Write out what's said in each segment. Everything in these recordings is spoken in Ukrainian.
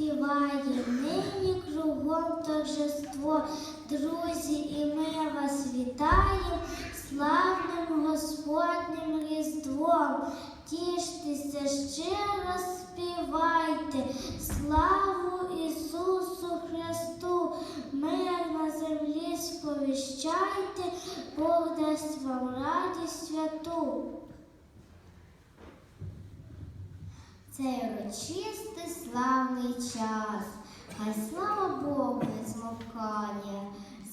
співає, нині кругом торжество. Друзі, і ми вас вітаємо славним Господнім Різдвом. Тіштеся, щиро співайте, славу Ісусу Христу, мир на землі сповіщайте, Бог дасть вам радість святу. Цей урочистий славний час, хай слава Богу не змовкає.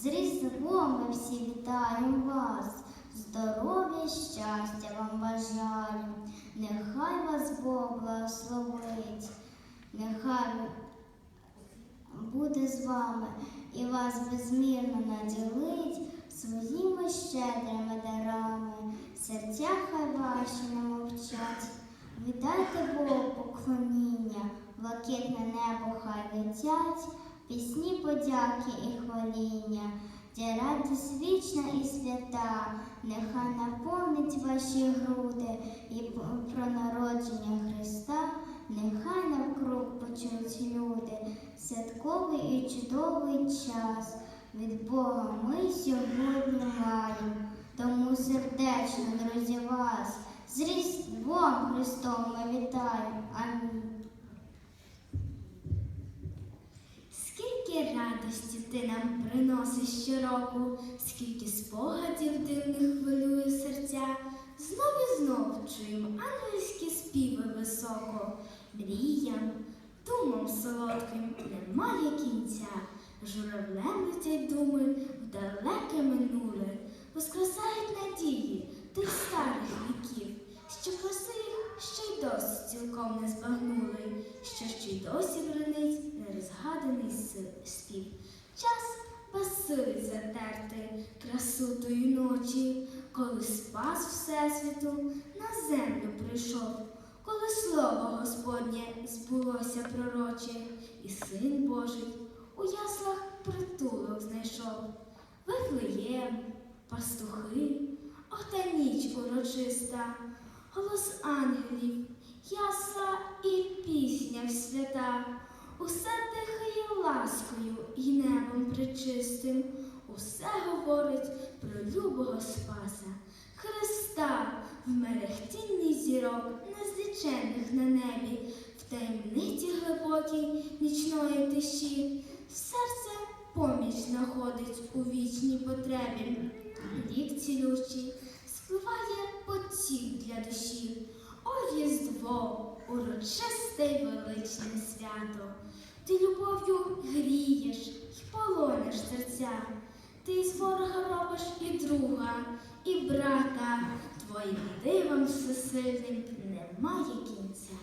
З Різдвом ми всі вітаємо вас, здоров'я, щастя вам бажаю. Нехай вас Бог благословить, нехай буде з вами і вас безмірно наділить своїми щедрими дарами. Серця хай ваші не мовчать. Віддайте Богу поклоніння, блакитне небо хай летять, пісні подяки і хваління, де радість вічна і свята, нехай наповнить ваші груди. І про народження Христа, нехай навкруг почують люди, святковий і чудовий час. Від Бога ми сьогодні маємо, тому сердечно, друзі, вас. Христом ми вітаємо. Амінь. Скільки радості ти нам приносиш щороку, скільки спогадів дивних хвилює серця. Знов і знов чуємо ангельські співи високо, мріям, думам солодким немає кінця. Журавлем летять думи в далеке минуле, воскресають надії тих старих віків, що й досі цілком не збагнули, що ще й досі бронить нерозгаданий спів. Час безсилить затерти красу тої ночі, коли спас Всесвіту на землю прийшов, коли слово Господнє збулося пророче, і Син Божий у яслах притулок знайшов. Вифлеєм, пастухи, ота ніч урочиста, голос ангелів, ясла і пісня свята, усе дихає ласкою і небом причистим, усе говорить про любого Спаса, Христа. В мерехтінні зірок, незліченних на небі, в таємниці глибокій нічної тиші, серце поміч знаходить у вічній потребі. Рік цілющий для. О Різдво, урочисте й величне свято. Ти любов'ю грієш й полониш серця. Ти з ворога робиш і друга, і брата. Твоїм дивом всесильним немає кінця.